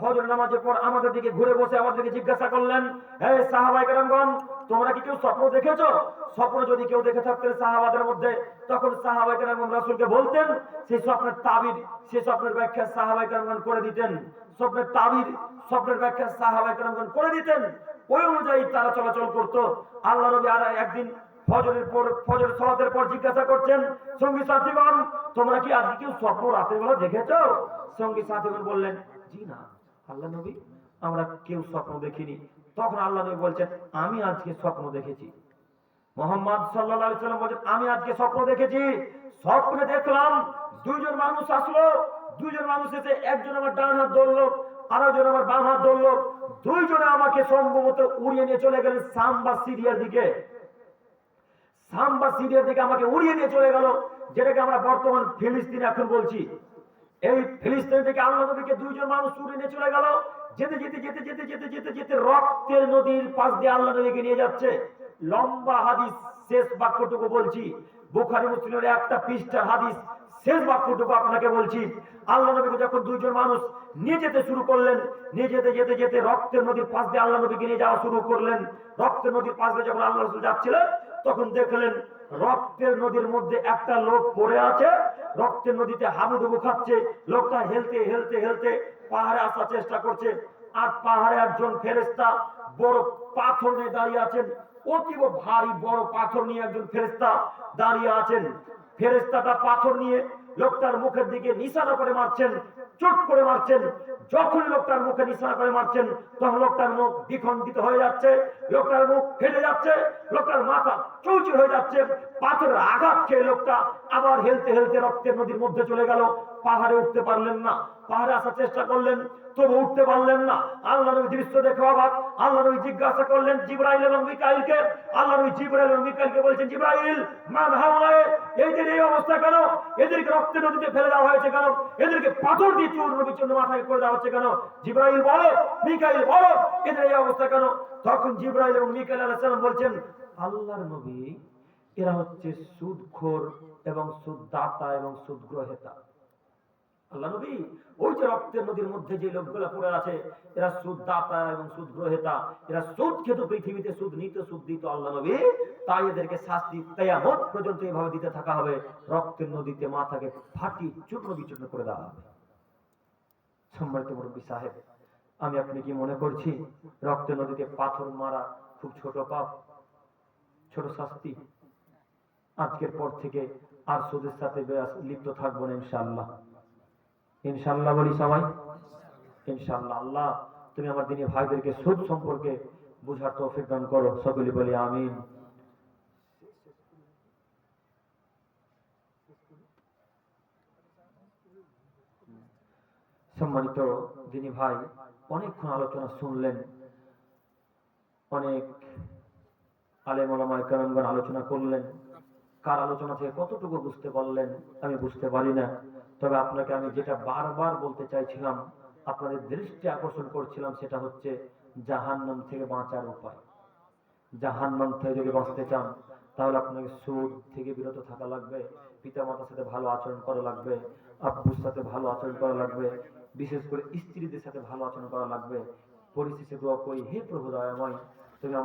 ফজর নামাজের পর আমাদের দিকে ঘুরে বসে আমাদেরকে জিজ্ঞাসা করলেন, হে সাহাবাই কেরামগণ, তোমরা কি কেউ স্বপ্ন দেখেছ? স্বপ্ন যদি কেউ দেখে থাকতেন সাহাবাদের মধ্যে, তখন সাহাবাই কেরামগণ রাসূলকে বলতেন, সেই স্বপ্নের তাবির, সেই স্বপ্নের ব্যাখ্যা সাহাবাই কেরামগণ করে দিতেন। স্বপ্নের তাবির, স্বপ্নের ব্যাখ্যা সাহাবাই কেরামগণ করে দিতেন। ওই অনুযায়ী তারা চলাচল করতো। আল্লাহ নবী আর একদিন ফজরের পর, ফজর সালাতের পর জিজ্ঞাসা করছেন, সঙ্গী সাথীগণ, তোমরা কি আজকে কেউ স্বপ্ন রাতের বেলা দেখেছ? সঙ্গী সাথীগণ বললেন, জি না। আল্লাহ নবী, আমরা কেউ স্বপ্ন দেখিনি। তখন আল্লাহ নবী বলছেন, আমি আজকে স্বপ্ন দেখেছি। মোহাম্মদ আলাইহি সাল্লাম বলেন আমি আজকে স্বপ্ন দেখেছি। স্বপ্নে দেখলাম, দুইজন মানুষ আসলো, দুইজন মানুষ এসে একজন আমার ডান হাত ধরলো, আরেকজন আমার বাম হাত ধরলো, দুইজনে আমাকে সম্ভবত উড়িয়ে নিয়ে চলে গেলেন সাম বা সিরিয়ার দিকে। সাম বা সিরিয়ার দিকে আমাকে উড়িয়ে নিয়ে চলে গেল, যেটাকে আমরা বর্তমান ফিলিস্তিন এখন বলছি। এই ফিলিস্তিন থেকে আল্লাহ নবীকে দুইজন মানুষ উড়িয়ে নিয়ে চলে গেল। যেতে যেতে যেতে যেতে যেতে যেতে যেতে রক্তের নদীর পাশ দিয়ে আল্লাহ নবীকে নিয়ে যাচ্ছে। লম্বা হাদিস শেষ বাক্যটুকু বলছি। বুখারী, মুসলিমের একটা পৃষ্ঠার হাদিস শেষ বাক্যটুকু আপনাকে বলছি। আল্লাহ নবীকে যখন দুইজন মানুষ নিয়ে যেতে শুরু করলেন, নিয়ে যেতে যেতে যেতে রক্তের নদীর পাশ দিয়ে আল্লাহ নবীকে নিয়ে যাওয়া শুরু করলেন। রক্তের নদীর পাশ দিয়ে যখন আল্লাহ রসুল যাচ্ছিলেন, তখন দেখলেন রক্তের নদীর মধ্যে একটা লোক পড়ে আছে। রক্তের নদীতে হাবুডুবু খাচ্ছে, লোকটা হেলতে হেলতে হেলতে পাহাড়ে আসার চেষ্টা করছে। আর পাহাড়ে একজন ফেরেস্তা বড় পাথর নিয়ে দাঁড়িয়ে আছেন। অতীব ভারী বড় পাথর নিয়ে একজন ফেরেস্তা দাঁড়িয়ে আছেন। ফেরেস্তাটা পাথর নিয়ে লোকটার মুখের দিকে নিশানা করে মারছেন, চোট করে মারছেন। যখন লোকটার মুখে নিশানা করে মারছেন, তখন লোকটার মুখ দ্বিখণ্ডিত হয়ে যাচ্ছে, লোকটার মুখ ফেটে যাচ্ছে, লোকটার মাথা চৌচির হয়ে যাচ্ছে, পাথরের আঘাত খেয়ে লোকটা আবার হেলতে হেলতে রক্তের নদীর মধ্যে চলে গেল। পাহাড়ে উঠতে পারলেন না, পাহাড়ে আসার চেষ্টা করলেন, তবু উঠতে পারলেন না। আল্লাহ নবী দৃশ্য দেখে অবাক। আল্লাহ নবী জিজ্ঞাসা করলেন, জিব্রাইল এবং মিকাইলকে? আল্লাহ নবী জিব্রাইল এবং মিকাইলকে বলছেন, জিব্রাইল, মান হাওলায়? এই অবস্থা কেন? এদেরকে রক্তের নদীতে ফেলে দেওয়া হয়েছে কেন? এদেরকে পাথর দিয়ে চূর্ণ জন্য মাথায় করে দেওয়া হচ্ছে কেন? জিব্রাইল বলো, মিকাইল বলো, এদের এই অবস্থা কেন? তখন জিব্রাইল এবং মিকাইল আলাইহিস বলছেন, আল্লাহর নবী, এরা হচ্ছে সুদখোর এবং সুদদাতা এবং সুদগ্রহেতা। আল্লাহ নবী, ওই যে রক্তের নদীর মধ্যে যে লোকগুলো পড়ে আছে, এরা সুদ দাতা এবং সুদ গ্রহেতা এরা সুদ খেত, পৃথিবীতে সুদ নিত, সুদ দিত আল্লাহ নবী। তাই এদেরকে শাস্তি পর্যন্ত এভাবে দিতে থাকা হবে। রক্তের নদীতে মাথাকে ফাটি চূর্ণ বিচূর্ণ করে দেওয়া হবে। সম্মানিত মুরব্বী সাহেব, আমি আপনি কি মনে করছি, রক্তের নদীতে পাথর মারা খুব ছোট পাপ, ছোট শাস্তি? আজকের পর থেকে আর সুদের সাথে লিপ্ত থাকব না ইনশাআল্লাহ। ইনশাআল্লাহ বলি সবাই। ইনশাআল্লাহ, আল্লাহ, তুমি আমার দিনী ভাইদেরকে সুদ সম্পর্কে বুঝার তৌফিক দান করো। সকলে বলি আমিন। সম্মানিত দিনী ভাই, অনেকক্ষণ আলোচনা শুনলেন। অনেক আলেম ওলামায়ে কেরামগণ আলোচনা করলেন। কার আলোচনা থেকে কতটুকু বুঝতে পারলেন, আমি বুঝতে পারি না। তবে আপনাকে আমি যেটা বারবার বলতে চাইছিলাম, আপনাদের দৃষ্টি আকর্ষণ করছিলাম সেটা হচ্ছে জাহান্নাম থেকে বাঁচার উপায়। জাহান্নাম থেকে যদি বাঁচতে চান, তাহলে আপনাকে সুদ থেকে বিরত থাকা লাগবে পিতা মাতার সাথে ভালো আচরণ করা লাগবে, আব্বুর সাথে ভালো আচরণ করা লাগবে, বিশেষ করে স্ত্রীদের সাথে ভালো আচরণ করা লাগবে। পরিশেষে দোয়া করি, হে প্রভু দয়াময়